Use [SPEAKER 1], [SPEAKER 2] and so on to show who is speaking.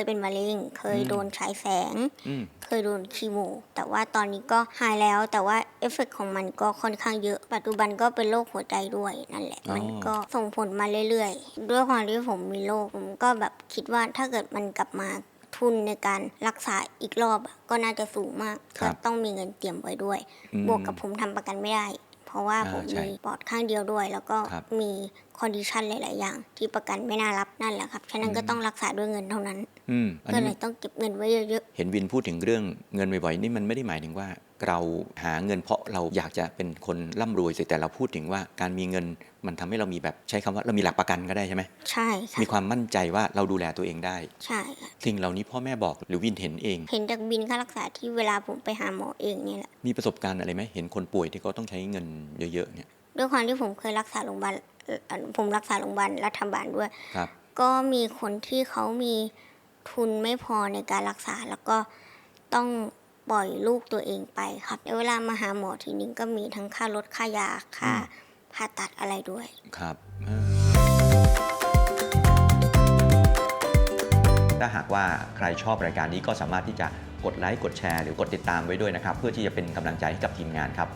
[SPEAKER 1] ยเป็นมะเร็ง เคย
[SPEAKER 2] อืม
[SPEAKER 1] โดนฉายแสง
[SPEAKER 2] อืม
[SPEAKER 1] เคยโดนคีโม แต่ว่าตอนนี้ก็หายแล้ว แต่ว่าเอฟเฟกต์ของมันก็ค่อนข้างเยอะ ปัจจุบันก็เป็นโรคหัวใจด้วยนั่นแหละ
[SPEAKER 2] อ๋อ
[SPEAKER 1] มันก็ส่งผลมาเรื่อยๆ ด้วยความที่ผมมีโรคผมก็แบบคิดว่าถ้าเกิดมันกลับมาทุนในการรักษาอีกรอบอะก็น่าจะสูงมาก
[SPEAKER 2] ครั
[SPEAKER 1] ก็
[SPEAKER 2] บ
[SPEAKER 1] ต้องมีเงินเตรียมไว้ด้วย
[SPEAKER 2] อืม
[SPEAKER 1] บวกกับผมทำประกันไม่ได้ เพราะว่า
[SPEAKER 2] อ่า
[SPEAKER 1] ผม
[SPEAKER 2] ใช่
[SPEAKER 1] มีปอดข้างเดียวด้วย แล้วก็
[SPEAKER 2] ครับ
[SPEAKER 1] มี คอนดิชันหลาย ๆ อย่าง ที่ประกันไม่น่ารับนั่นแหละครับ ฉะนั้นก็ต้องรักษาด้วยเงินเท่านั้น
[SPEAKER 2] อืมอัน
[SPEAKER 1] ก็
[SPEAKER 2] นี้
[SPEAKER 1] เลยต้องเก็บเงินไว้เยอะ
[SPEAKER 2] เห็นวินพูดถึงเรื่องเงินบ่อยๆนี่มันไม่ได้หมายถึงว่า เราหาเงินเพราะเราอยากจะเป็นคนร่ำรวยสิแต่เราพูดถึงว่าการมีเงินมันทำให้เรามีแบบใช้คำว่าเรามีหลักประกันก็ได้ใช่ไหม
[SPEAKER 1] ๆ ใช่ค่ะ
[SPEAKER 2] มีความมั่นใจว่าเราดูแลตัวเองได้
[SPEAKER 1] ใช่ค่ะ
[SPEAKER 2] สิ่งเหล่านี้พ่อแม่บอกหรือวินเห็นเอง
[SPEAKER 1] เห็นจากบินค่ารักษาที่เวลาผมไปหาหมอเองเนี่ยแหละ
[SPEAKER 2] มีประสบการณ์อะไรไหมเห็นคนป่วยที่เขาต้องใช้เงินเยอะๆเนี่ย
[SPEAKER 1] ด้วยความที่ผมเคยรักษาโรงพยาบาลเอ่อ ผมรักษาโรงพยาบาลรัฐบาลด้วย
[SPEAKER 2] ครับ
[SPEAKER 1] ก็มีคนที่เขามีทุนไม่พอในการรักษา แล้วก็ต้องปล่อยลูกตัวเองไปครับแล้วเวลามาหาหมอทีนึงก็มีทั้งค่ารถค่ายาค่า
[SPEAKER 2] อืม
[SPEAKER 1] ผ่าตัดอะไรด้วย
[SPEAKER 2] ครับอ่าถ้าหากว่าใครชอบรายการนี้ก็สามารถที่จะกดไลค์กดแชร์หรือกดติดตามไว้ด้วยนะครับ เพื่อที่จะเป็นกำลังใจให้กับทีมงานครับ